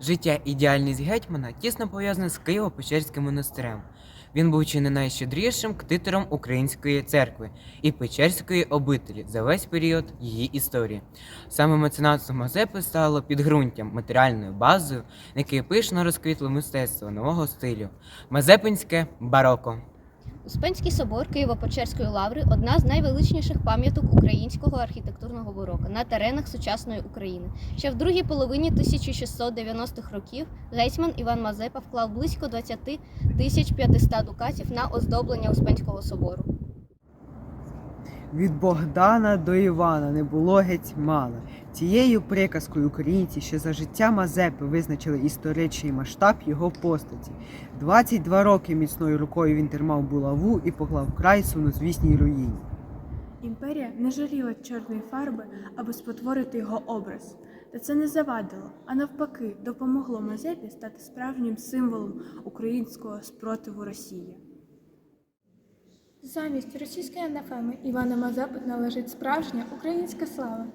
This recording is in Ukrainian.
Життя і діяльність гетьмана тісно пов'язана з Києво-Печерським монастирем. Він був чи не найщедрішим ктитором української церкви і Печерської обителі за весь період її історії. Саме меценатство Мазепи стало підґрунтям матеріальною базою, на якій пишно розквітло мистецтво нового стилю Мазепинське бароко. Успенський собор Києво-Печерської лаври одна з найвеличніших пам'яток українського архітектурного ворока на теренах сучасної України. Ще в другій половині 1690-х років гетьман Іван Мазепа вклав близько 20 тисяч 500 дукатів на оздоблення Успенського собору. Від Богдана до Івана не було гетьмана. Цією приказкою українці ще за життя Мазепи визначили історичний масштаб його постаті. 22 роки міцною рукою він тримав булаву і поклав край сумнозвісній руїні. Імперія не жаліла чорної фарби, аби спотворити його образ. Та це не завадило, а навпаки, допомогло Мазепі стати справжнім символом українського спротиву Росії. Замість російської анафеми Івана Мазепи належить справжня українська слава.